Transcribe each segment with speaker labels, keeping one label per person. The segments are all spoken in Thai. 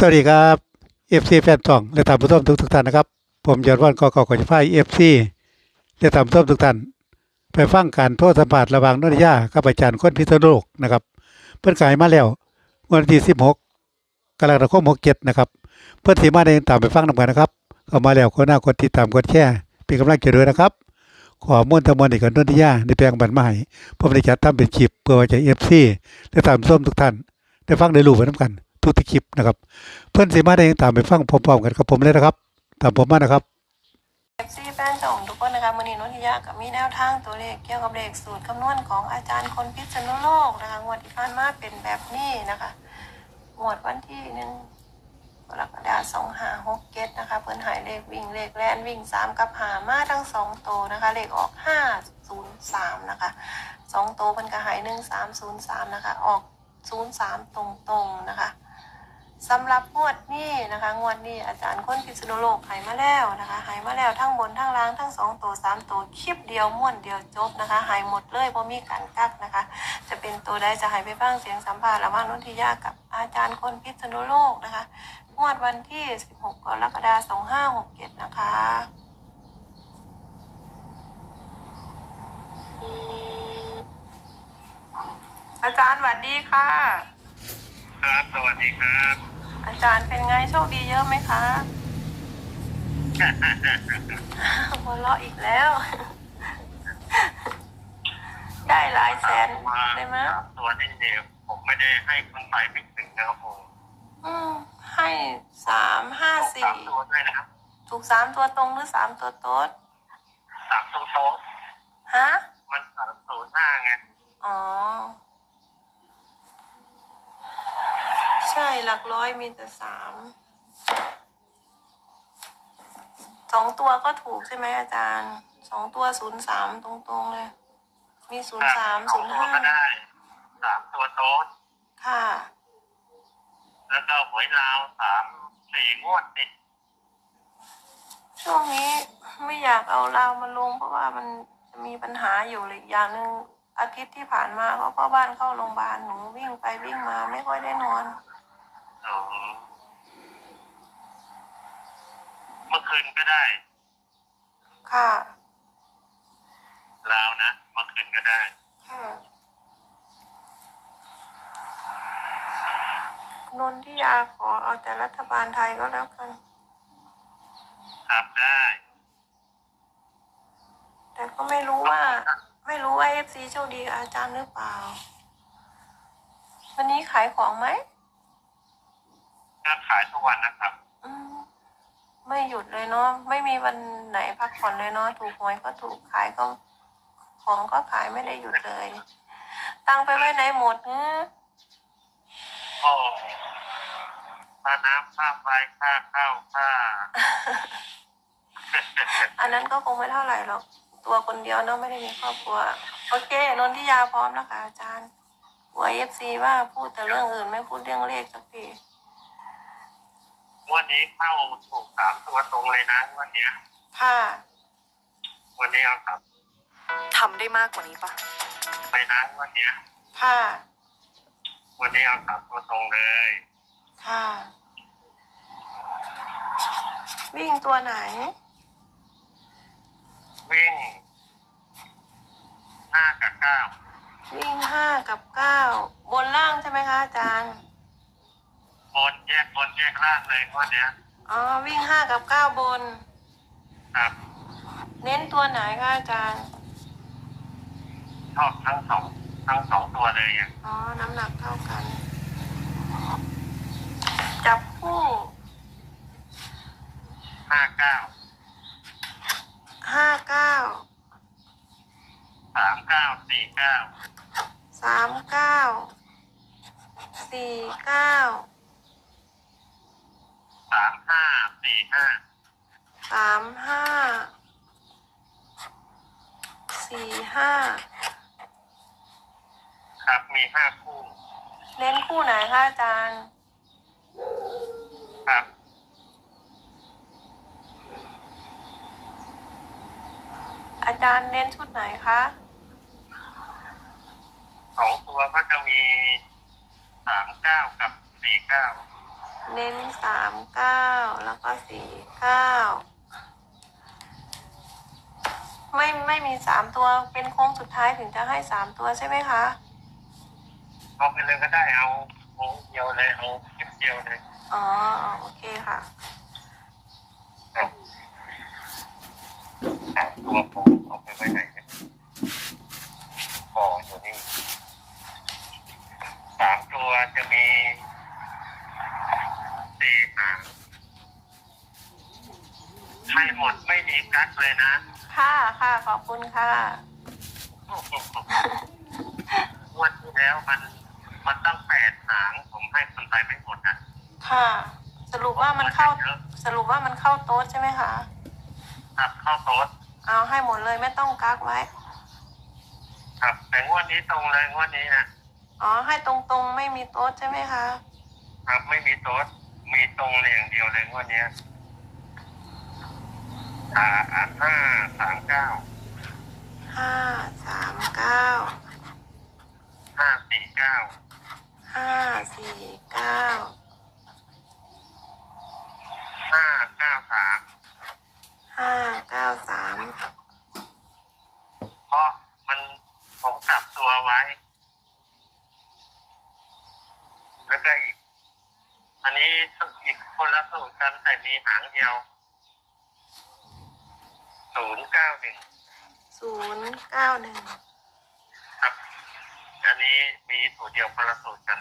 Speaker 1: สวัสดีครับเอฟซีแฟนทองและท่านผู้ชมทุกทุกท่านนะครับ ผมยอดวันกอกขอจะพายเอฟซีและท่านผู้ชมทุกท่านไปฟังการโทษสัมผัสระหว่างนนทยากับอาจารย์คนพิษณุโลกนะครับ เพิ่นกายมาแล้ววันที่สิบหกกรกฎาคมหกเจ็ดนะครับ เพื่อนสีมาได้ตามไปฟังนำกันนะครับเข้ามาแล้วคนหน้ากดติดตามกดแชร์เป็นกำลังใจด้วยนะครับ ขอมวลตะมวลอีกกับนนทยาในแปลงบันมาให้ผมได้จัดทำเป็นคลิปเพื่อไว้ใจะเอฟซีและตามส้ชมทุกท่านได้ฟังได้รู้ไปน้ำกัน ทุกที่คลิปนะครับ เพื่อนสีมาได้ตามไปฟังพร้อมๆกันกับผมเลยนะครับ ตามผมมานะครับ
Speaker 2: เอฟซีแฟนส่งทุกคนนะคะมือนีนนทิยากับมีแนวทางตัวเลขเกี่ยวกับเลขสูตรคำนวณของอาจารย์คนพิษณุโลกนะคะงวดที่ผ่านมาเป็นแบบนี้นะคะงวดวันที่หนึ่งกรกฎาคมสองห้าหกเจ็ดนะคะเพิ่นหายเลขวิ่งเลขแลนวิ่งสามกับหามาทั้งสองตัวนะคะเลขออกห้าศูนย์สามนะคะสองตัวเพิ่นก็หายหนึ่งสามศูนย์สามนะคะออกศูนย์สามตรงๆนะคะ สำหรับงวดนี้นะคะงวดนี้อาจารย์คนพิษณุโลกหายมาแล้วนะคะหายมาแล้วทั้งบนทั้งล่างทั้งสองตัวสามตัวคลิปเดียวม้วนเดียวจบนะคะหายหมดเลยเพราะมีการกักนะคะ จะเป็นตัวใดจะหายไปบ้างเสียงสัมภาษณ์ระหว่างนนทิยากับอาจารย์คนพิษณุโลกนะคะงวดวันที่ 16กรกฎาคม2567 นะคะอาจารย์สวัสดีค่ะ
Speaker 3: ครับ สวัสดีครับ
Speaker 2: อาจารย์เป็นไงโชคดีเยอะไหมคะหัวเราะอีกแล้ว ได้หลายแสน
Speaker 3: มา
Speaker 2: ได้ไหม
Speaker 3: สามตัวนี่เดียวผมไม่ได้ให้คนไปไม่ถึงนะครับผม
Speaker 2: อืมให้สามห้า
Speaker 3: ส
Speaker 2: สี่า
Speaker 3: มตัวด้วยนะครับ
Speaker 2: ถูกสามตัวตรงหรือสามตัวโต๊ด
Speaker 3: สามตัวโต๊ะ
Speaker 2: ฮะ
Speaker 3: มันสามศูนย์ห้าไง
Speaker 2: อ๋อ ใช่ หลักร้อยมีแต่สามสองตัวก็ถูกใช่ไหมอาจารย์สองตัวศูนย์สามตรงๆเลย มีศูนย์สาม
Speaker 3: สอ
Speaker 2: ศู
Speaker 3: ง
Speaker 2: นย์
Speaker 3: ตัว
Speaker 2: ห้า
Speaker 3: ก็ได้สามตัวโต๊ะ
Speaker 2: ค่ะ
Speaker 3: แล้วก็หวยลาวสามสี่งวดติด
Speaker 2: ช่วงนี้ไม่อยากเอาเรามาลง เพราะว่ามันจะมีปัญหาอยู่เลยอย่างหนึ่งอาทิตย์ที่ผ่านมาก็พ่อบ้านเข้าโรงพยาบาลหนูวิ่งไปวิ่งมาไม่ค่อยได้นอน
Speaker 3: อ๋อเมื่อคืนก็ได้
Speaker 2: ค่ะ
Speaker 3: ลาวนะเมื่อคืนก็ได้
Speaker 2: ค่ะ นนที่ยาขอเอาแต่รัฐบาลไทยก็แล้วกัน
Speaker 3: ครับได้
Speaker 2: แต่ก็ไม่รู้ว่า ไม่รู้ว่าเอฟซีโชคดีกับอาจารย์หรือเปล่า วันนี้ขายของไหม
Speaker 3: ก็ขายทุกวันนะครับ
Speaker 2: อืมไม่หยุดเลยเนาะไม่มีวันไหนพักผ่อนเลยเนาะถูกหวยก็ถูกขายก็ ของก็ขายไม่ได้หยุดเลย ตังไปไว้ไหนหมดเนอะ
Speaker 3: โอ้ค่าน้ำค่าไฟค่าข้าวค่า
Speaker 2: อันนั้นก็คงไม่เท่าไหร่หรอก ตัวคนเดียวเนาะไม่ได้มีครอบครัว โอเคนนทิยาพร้อมแล้วค่ะอาจารย์หัวเอฟซีว่าพูดแต่เรื่องอื่นไม่พูดเรื่องเลขสักที
Speaker 3: วันนี้เข้าถูกสามตัวตรงเลยนะวันเนี้ย
Speaker 2: ค่ะ
Speaker 3: วันนี้เอาครับ
Speaker 4: ทำได้มากกว่านี้ปะ
Speaker 3: ไปนะวันเนี้ย
Speaker 2: ค่ะ
Speaker 3: วันนี้เอาสามตัวตรงเลย
Speaker 2: ค่ะ วิ่งตัวไหน
Speaker 3: วิ่งห้ากับเก้า
Speaker 2: วิ่งห้ากับเก้า บนล่างใช่ไหมคะอาจารย์
Speaker 3: บนแยกบนแยกล่างเลยวันเนี้ย
Speaker 2: อ๋อวิ่งห้ากับเก้าบน
Speaker 3: ครับ
Speaker 2: เน้นตัวไหนคะอาจารย์
Speaker 3: ชอบทั้งสองทั้งสองตัวเลยอะ
Speaker 2: อ๋อน้ำหนักเท่ากัน จับคู่
Speaker 3: ห้าเก้า
Speaker 2: ห้าเก้า
Speaker 3: สามเก้าสี่เก้า
Speaker 2: สามเก้าสี่เก้า
Speaker 3: สามห้าสี่ห้า
Speaker 2: สามห้าสี่ห้า
Speaker 3: ครับมีห้าคู่
Speaker 2: เน้นคู่ไหนคะอาจารย์
Speaker 3: ครับ
Speaker 2: อาจารย์เน้นชุดไหนคะ
Speaker 3: สองตัวก็จะมีสามเก้ากับสี่เก้า
Speaker 2: เน้นสามเก้าแล้วก็สี่เก้าไม่ไม่มีสามตัวเป็นโค้งสุดท้ายถึงจะให้สามตัวใช่ไหมคะ
Speaker 3: เอาไปเลยก็ได้เอาโอ้เดียวเลยเอาคลิปเดียวเลย
Speaker 2: อ๋อ โอเคค่ะ
Speaker 3: เอาสามตัวผมเอาไปไว้ไหนเนี่ยอ๋ออยู่นี่สามตัวจะมีสี่หาง ให้หมดไม่มีกัดเลยนะ
Speaker 2: ค่ะค่ะขอบคุณค่ะ
Speaker 3: งวันที่แล้วมัน มันตั้งแปดหางผมให้คนไปไม่หมดอะ
Speaker 2: ค่ะ สรุปว่ามันเข้า สรุปว่ามันเข้าโต๊ดใช่ไหมคะ
Speaker 3: ครับเข้าโต๊ด
Speaker 2: เอาให้หมดเลยไม่ต้องกักไว้
Speaker 3: ครับ แต่งวดนี้ตรงเลยงวดนี้นะ
Speaker 2: อ๋อให้ตรงๆไม่มีโต๊ดใช่ไหมคะ
Speaker 3: ครับไม่มีโต๊ดมีตรงเลยอย่างเดียวเลยงวดเนี้ย อ่าอ่าห้าสามเก้า
Speaker 2: ห้าสามเก้า
Speaker 3: ห้าสี่เก้า
Speaker 2: ห้าสี่เก้า
Speaker 3: ห้าเก้าสาม
Speaker 2: ห้าเก้าสาม
Speaker 3: เพราะมันผมกลับตัวไว้ แล้วก็อีก อันนี้อีกคนละสูตรกันแต่มีหางเดียว ศูนย์เก้าหนึ่ง
Speaker 2: ศูนย์เก้าหนึ่ง
Speaker 3: ครับ อันนี้มีสูตรเดียวคนละสูตรกัน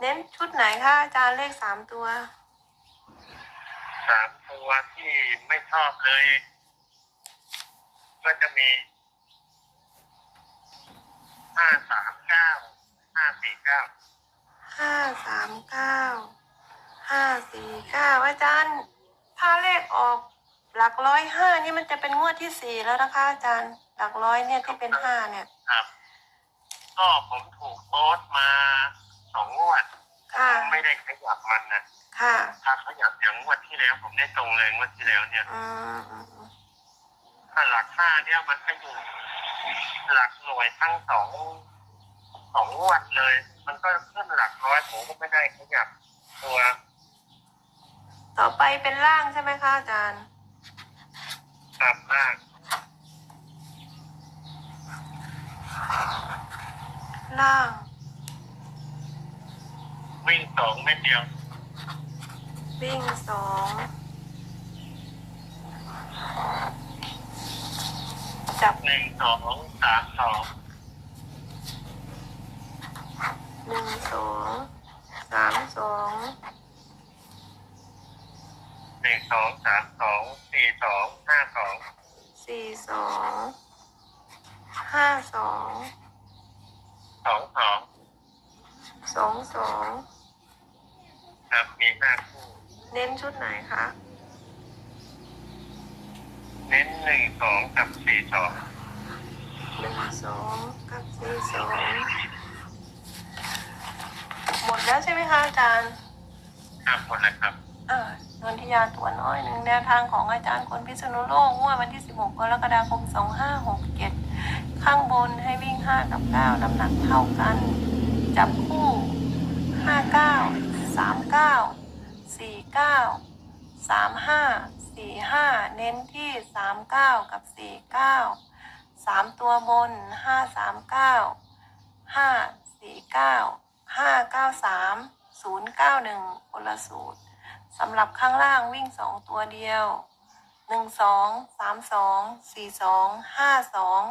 Speaker 2: เน้นชุดไหนคะอาจารย์เลขสามตัว
Speaker 3: สามตัวที่ไม่ชอบเลย ก็จะมีห้าสามเก้าห้าสี่เก้า
Speaker 2: ห้าสามเก้าห้าสี่เก้าอาจารย์ ถ้าเลขออกหลักร้อยห้านี่มันจะเป็นงวดที่สี่แล้วนะคะอาจารย์ หลักร้อยเนี่ยที่เป็นห้าเนี่ย
Speaker 3: ครับ ก็ผมถูกโต๊ดมาสองงวด
Speaker 2: ค่ะ
Speaker 3: ไม่ได้ขยับมันนะ
Speaker 2: ค่ะ
Speaker 3: ถ้าขยับอย่างงวดที่แล้ว ผมได้ตรงเลยงวดที่แล้วเนี่ย
Speaker 2: อืมอืมอืม
Speaker 3: ถ้าหลักห้าเนี่ยมันก็อยู่หลักหน่วยทั้งสองสองงวดเลย มันก็ขึ้นหลักร้อยผมก็ไม่ได้ขยับตัว
Speaker 2: ต่อไปเป็นล่างใช่ไหมคะอาจารย์
Speaker 3: กลับล่าง
Speaker 2: ล่าง
Speaker 3: วิ่งสองเม็ดเดียว
Speaker 2: วิ่งสองจับ
Speaker 3: หนึ่งสองสามสอง
Speaker 2: หนึ่งสองสามสอง
Speaker 3: หนึ่งสองสามสองสี่สองห้าสอง
Speaker 2: สี่สองห้าสอง
Speaker 3: สองสอง
Speaker 2: สองสอง
Speaker 3: ครับมีห้าคู่
Speaker 2: เน้นชุดไหนคะ
Speaker 3: เน้นหนึ่งสองกับสี่สอง
Speaker 2: หนึ่งสองกับสี่สองหมดแล้วใช่ไหมคะอาจารย์
Speaker 3: ครับหมดเลยครับ
Speaker 2: อ่า นนทิยาตัวน้อยหนึ่งแนวทางของอาจารย์คนพิษณุโลกงวดวันที่ 16 กรกฎาคม 2567 ข้างบนให้วิ่ง 5 กับ 9 น้ำหนักเท่ากัน จับคู่ 59 39 49 35 45 เน้นที่ 39 กับ 49 3 ตัวบน 539 549 593 091คนละสูตร สำหรับข้างล่างวิ่งสองตัวเดียวหนึ่งสองสามสองสี่สองห้าสอง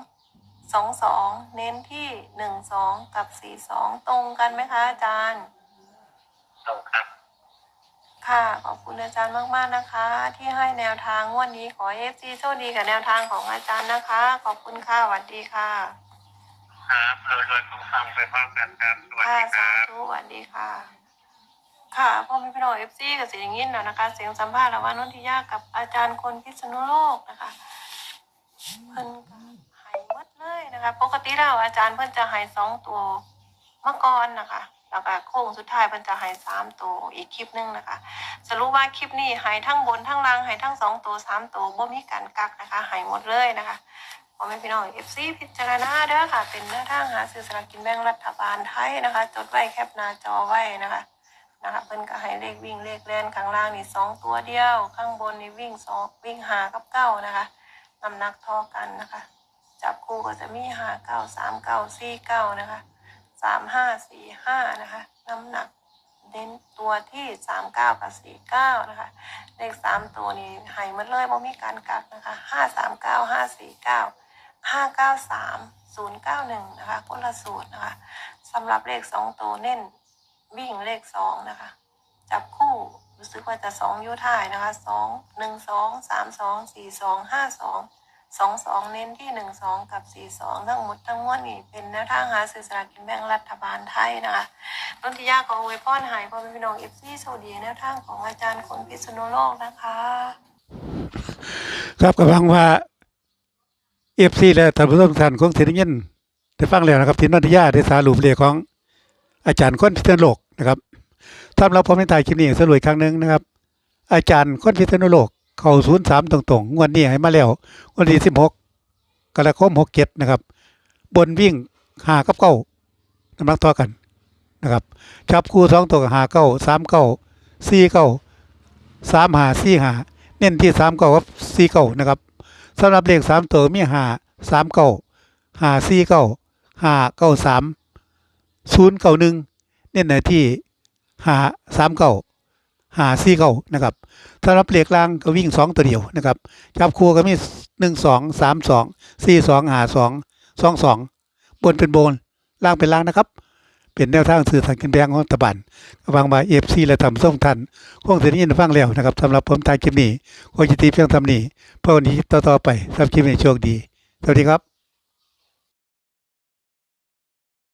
Speaker 2: สองสองเน้นที่หนึ่งสองกับสี่สองตรงกันไหมคะอาจารย์
Speaker 3: ตรงครับ
Speaker 2: ค่ะ ขอบคุณอาจารย์มากๆนะคะ ที่ให้แนวทางงวันนี้ขอเอฟซีโชคดีกับแนวทางของอาจารย์นะคะ ขอบคุณค่ะสวัสดีค่ะ
Speaker 3: ครับรวยๆคงฟังไปพร้อมกันครับสวัส
Speaker 2: ค่ะ
Speaker 3: ดีค
Speaker 2: สา
Speaker 3: รับ
Speaker 2: ธุสวัสดีค่ะ ค่ะพ่อแม่พี่น้องเอฟซีกับเสียงยินแล้วนะคะ เสียงสัมภาษณ์ระหว่างนนทิยากับอาจารย์คนพิษณุโลกนะคะเพิ่นก็หายหมดเลยนะคะ ปกติแล้วอาจารย์เพิ่นจะหายสองตัวเมื่อก่อนนะคะแล้วก็โค้งสุดท้ายเพิ่นจะหายสามตัวอีกคลิปหนึงนะคะสรุปว่าคลิปนี้หายทั้งบนทั้งล่างหายทั้งสองตัวสามตัวบ่มีการกักนะคะหายหมดเลยนะคะพ่อแม่พี่น้องเอฟซีพิจารณาเด้อค่ะ เป็นแนวทางหาซื้อสลากกินแบ่งรัฐบาลไทยนะคะ จดไว้แคปหน้าจอไว้นะคะ นะคะเพิ่นก็ให้เลขวิ่งเลขแล่นข้างล่างนี่สองตัวเดียว ข้างบนนี่วิ่งสองวิ่งหากับเก้านะคะน้ำหนักเท่อกันนะคะ จับคู่ก็จะมีหาเก้าสามเก้าสี่เก้านะคะสามห้าสี่ห้านะคะ น้ำหนักเน้นตัวที่สามเก้ากับสี่เก้านะคะเลขสามตัวนี้หายมันเลยบ่มีการกักนะคะห้าสามเก้าห้าสี่เก้าห้าเก้าสามศูนย์เก้าหนึ่งนะคะคนละสูตรนะคะสำหรับเลขสองตัวเน้น วิ่งเลขสองนะคะ จับคู่รู้สึกว่าจะสองยูท้ายนะคะสองหนึ่งสองสามสองสี่สองห้าสองสองสองเน้นที่หนึ่งสองกับสี่สองทั้งหมดทั้งมวลนี่เป็นแนวทางหาซื้อสลากกินแบ่งรัฐบาลไทยนะคะนนทิยาของอวยพรหายพ่อแม่พี่น้องเอฟซีโชคดีแนวทางของอาจารย์คนพิษณุโลกนะคะ
Speaker 1: ครับกับฟังว่าเอฟซีและท่านผู้ชมท่านคงเสียงเงินได้ฟังแล้วนะครับที่นนทิยาได้สารุปเลขของอาจารย์คนพิษณุโลก นะครับสำหรับผมในตายคลิปนี้สรุปครั้งหนึ่งนะครับ อาจารย์คนพิษณุโลก เข้าศูนย์สามตรงๆงวันนี้ให้มาแล้ว วันที่สิบหกกรกฎาคมหกเจ็ดนะครับ บนวิ่งหากับเก้าน้ำหนักต่อกันนะครับจับคู่สองตัวกับหาเก้าสามเก้าสี่เก้าสามหาสี่หาเน้นที่สามเก้ากับสี่เก้านะครับสำหรับเลขสามตัวมีหาสามเก้าหาสี่เก้าหาเก้าสามศูนย์เก้าหนึ่ง เน้นในที่หาสามเก้าหาสี่เก้านะครับสำหรับเหลขล่างก็วิ่งสองตัวเดียวนะครับจับคู่ก็มีหนึ่งสองสามสองสี่สองหาสองสองสองบนเป็นบนล่างเป็นล่างนะครับ เป็นแนวทางสื่อทางกินแบงของรัฐบาลระวังมาเอฟซีและทำส่งทันคงจะได้ยินฟังแล้วนะครับสำหรับผมทายคลิปนี้คจะตีเพียงทำนี้เพื่อวันนี้ต่อๆไปสำหรับคลิปนี้โชคดี สวัสดีครับ